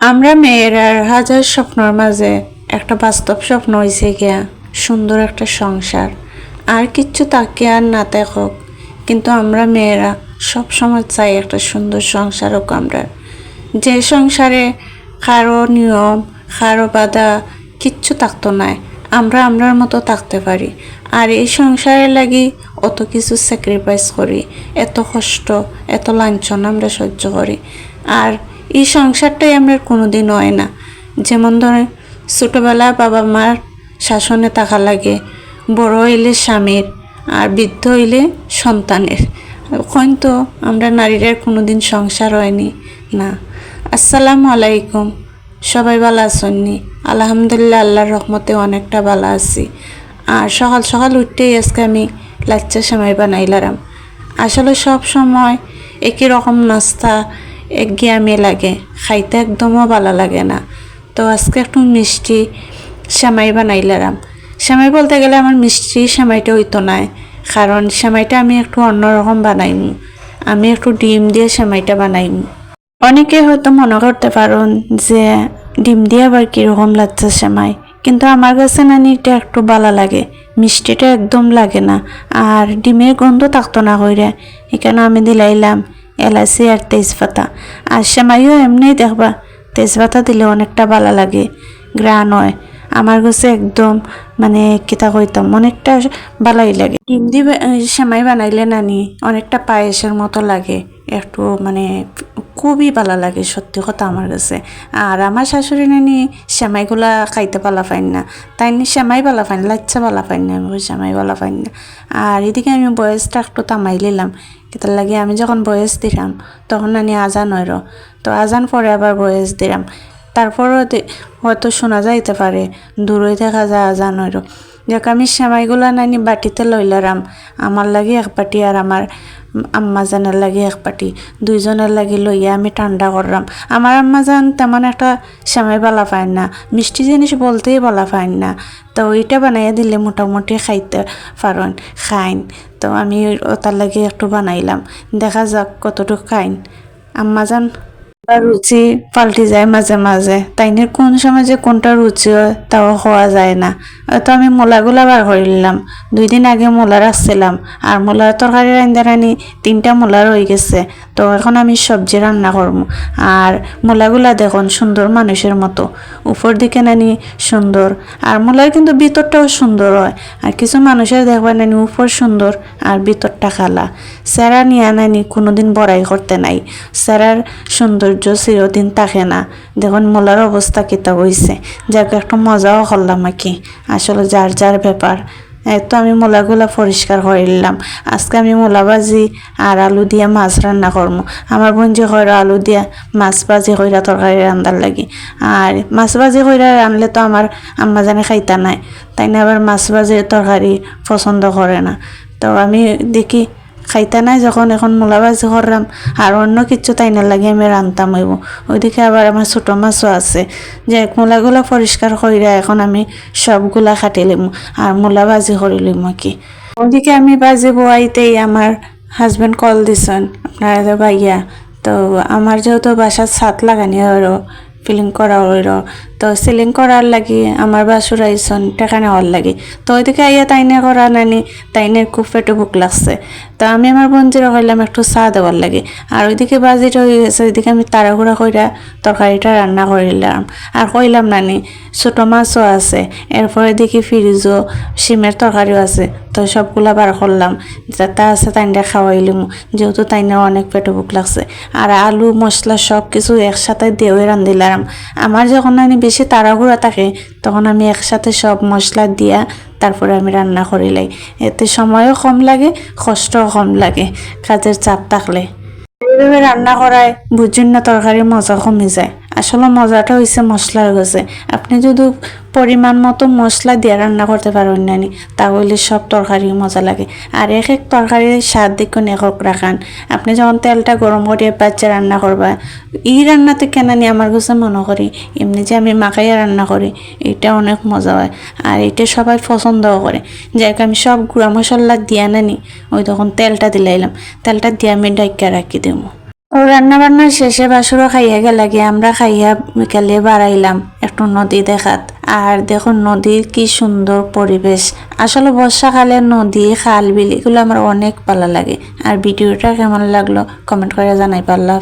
আমরা মেয়েরার হাজার স্বপ্নর মাঝে একটা বাস্তব স্বপ্ন হয়েছে গিয়া, সুন্দর একটা সংসার। আর কিচ্ছু তাকে আর না থাকুক কিন্তু আমরা মেয়েরা সব সময় চাই একটা সুন্দর সংসার হোক আমরা। যে সংসারে কারও নিয়ম, কারও বাধা কিচ্ছু থাকতো না আমরা আমরার মতো থাকতে পারি। আর এই সংসারে লাগি অত কিছু স্যাক্রিফাইস করি, এত কষ্ট, এত লাঞ্ছন আমরা সহ্য করি। আর এই সংসারটাই আমরা কোনোদিন হয় না। যেমন ধরেন, ছোটোবেলা বাবা মার শাসনে থাকা লাগে, বড় হইলে স্বামীর, আর বৃদ্ধ হইলে সন্তানের। তো আমরা নারীদের কোনোদিন সংসার হয়নি, না। আসসালামু আলাইকুম, সবাই ভালো আছেননি আলহামদুলিল্লাহ, আল্লাহর রহমতে অনেকটা ভালো আছি। আর সকাল সকাল উঠতেই আজকে আমি লাচ্চা সেমাই বানাইলাম। আসলে সব সময় একই রকম নাস্তা একঘেয়ামি লাগে। খাইতে একদমও ভালো লাগে না। তো আজকে একটু মিষ্টি সেমাই বানাইলাম সেমাই বলতে গেলে আমার মিষ্টি সেমাইটা হইতো নাই। কারণ সেমাইটা আমি একটু অন্যরকম বানাইমু। আমি একটু ডিম দিয়ে সেমাইটা বানাইমু। অনেকে হয়তো মনে করতে পারেন যে ডিম দিয়ে আবার কীরকম লাগছে সেমাই। কিন্তু আমার কাছে নানি এটা একটু ভালো লাগে। মিষ্টিটা একদম লাগে না। আর ডিমের গন্ধ থাকতো না কইরে। এখানে আমি দিলাইলাম এলাচি আর তেজপাতা। আর সেমাইও এমনি দেখবা, তেজপাতা দিলে অনেকটা ভালো লাগে গ্রান হয়। আমার কাছে একদম মানে কিতা কইতাম, অনেকটা ভালোই লাগে। ডিম দিয়ে সেমাই বানাইলে নানি অনেকটা পায়েসের মতো লাগে। একটু মানে খুবই ভালো লাগে সত্যি কথা আমার কাছে। আর আমার শাশুড়ি নানি শ্যামাইগুলা খাইতে পালা পাইন না। তাই নি শ্যামাই পালা পাইন, লাচ্ছা পালা পাইন না, আমি সেমাই পালা পাইন না। আর এদিকে আমি বয়সটা একটু তামাই নিলাম। কেতার লাগে আমি যখন বয়স দিলাম, তখন নানি আজান হইর তো আজান পরে আবার বয়স দিলাম। তারপরও হয়তো শোনা যাইতে পারে দূরে দেখা যায় আজান হইর যাক আমি সেমাইগুলা নানি বাটিতে লইলাম আমার লাগে এক বাটি আর আমার আম্মাজানের লাগে এক বাটি। দুইজনের লাগে লইয়া আমি ঠান্ডা করলাম আমার আম্মাজান তেমন একটা সেমাই বালা পায় না। মিষ্টি জিনিস বলতেই বলা পায় না। তো ওইটা বানাইয়া দিলে মোটামুটি খাইতে পারেন। খাইন। তো আমি ওটার লাগে একটু বানাইলাম। দেখা যাক কতটুকু খাইন। আম্মাজান রুচি পাল্টি যায় মাঝে মাঝে? তাইনের কোন সময় যে কোনটা রুচি হয় তাও হওয়া যায় না। তো আমি মূলাগুলা বার করে নিলাম। দুই দিন আগে মূলা রাখছিলাম আর মূলার তরকারি রান্ধা রানি তিনটা মূলা রয়ে গেছে। তো এখন আমি সবজি রান্না করব। আর মূলাগুলা দেখুন সুন্দর মানুষের মতো। উপর দিকে নানি সুন্দর। আর মূলার কিন্তু ভিতরটাও সুন্দর হয়। আর কিছু মানুষের দেখবা নানি উপর সুন্দর আর ভিতরটা খালা স্যারা নিয়ে নানি কোনোদিন বড়াই করতে নাই। সেরার সৌন্দর্য চিরদিন থাকে না। দেখুন মোলার অবস্থা কিতা হয়েছে যাকে একটু মজাও করলাম আর কি আসলে যার যার ব্যাপার তো আমি মোলাগুলা পরিষ্কার করে নিলাম আজকে আমি মোলা ভাজি আর আলু দিয়া মাছ রান্না করব আমার বোন যে কইরা আলু দিয়া মাছ ভাজি কইরা তরকারি রান্দার লাগি। আর মাছ ভাজি কইরা রানলে তো আমার আম্মা জানে খাইতা নাই। তাই না আবার মাছ ভাজি তরকারি পছন্দ করে না। তো আমি দেখি খাইতা নাই যখন এখন মূলা ভাজি করলাম, আর অন্য কিছু তাই না লাগে আমি রান্তাম হইব। ওইদিকে আবার আমার ছোটো মাছও আছে। যে মূলাগুলা পরিষ্কার কইরা এখন আমি সবগুলা কাটি লিম আর মূলা ভাজি করিলিম কি ওইদিকে আমি ভাজি বোয়াইতেই আমার হাজব্যান্ড কল দিছেন, আপনার ভাইয়া, তো আমার যেহেতু বাসার ছাদ লাগানি আরও ফিলিং করা হইল তো সিলিং করার লাগি আমার বাসুর আইসন টাকা নেওয়ার লাগি। তো ওইদিকে আইয়া তাইনে করা নানি তাইনের খুব পেটে বুক লাগছে। তো আমি আমার বঞ্জিরা কইলাম একটু চা দেওয়ার লাগে। আর ওইদিকে বাজিটা হয়ে গেছে ওইদিকে আমি তাড়াহুড়া কইরা তরকারিটা রান্না করিলাম আর কইলাম, নানি, ছোটো মাছও আছে এরপরে দেখি ফ্রিজও শিমের তরকারিও আছে তো সবগুলা বার করলাম যাতে আছে তাইনটা খাওয়াইলিম যেহেতু তাইনে অনেক পেটে বুক লাগছে। আর আলু মশলা সব কিছু একসাথে দিয়েও রান্ধিলাম আমার যখন আমি বেশি তাড়াহুড়া থাকে, তখন আমি একসাথে সব মশলা দিয়া তারপরে আমি রান্না করি লাই। এতে সময়ও কম লাগে, কষ্টও কম লাগে, কাজের চাপ থাকলে। রান্না করায় বুঝুন না তরকারির মজা কমে যায়। আসলে মজাটা হয়েছে মশলার গেছে। আপনি যদি পরিমাণ মতো মশলা দিয়ে রান্না করতে পারেন নানি তাহলে সব তরকারি মজা লাগে। আর এক এক তরকারির স্বাদ দেখুন একক রাখান। আপনি যখন তেলটা গরম করিয়ে বাচ্চা রান্না করবা এই রান্নাতে কেনানি আমার কাছে মনে করি, এমনি যে আমি মাখাইয়া রান্না করি, এটা অনেক মজা হয়। আর এটা সবাই পছন্দও করে। যাই আমি সব গুঁড়া মশলা দিয়া নানি ওই তখন তেলটা দিলাইলাম। তেলটা দিয়ে আমি ডাইকা রাখি দেবো। ও রান্না বান্না শেষে বাসুরও খাইয়া গেলে গিয়ে আমরা খাইয়া বিকালে বাড়াইলাম একটু নদী দেখাত। আর দেখুন নদীর কি সুন্দর পরিবেশ। আসলে বর্ষাকালে নদী, খাল, বিল এগুলো আমার অনেক ভালো লাগে। আর ভিডিওটা কেমন লাগল কমেন্ট করে জানাই পারলাম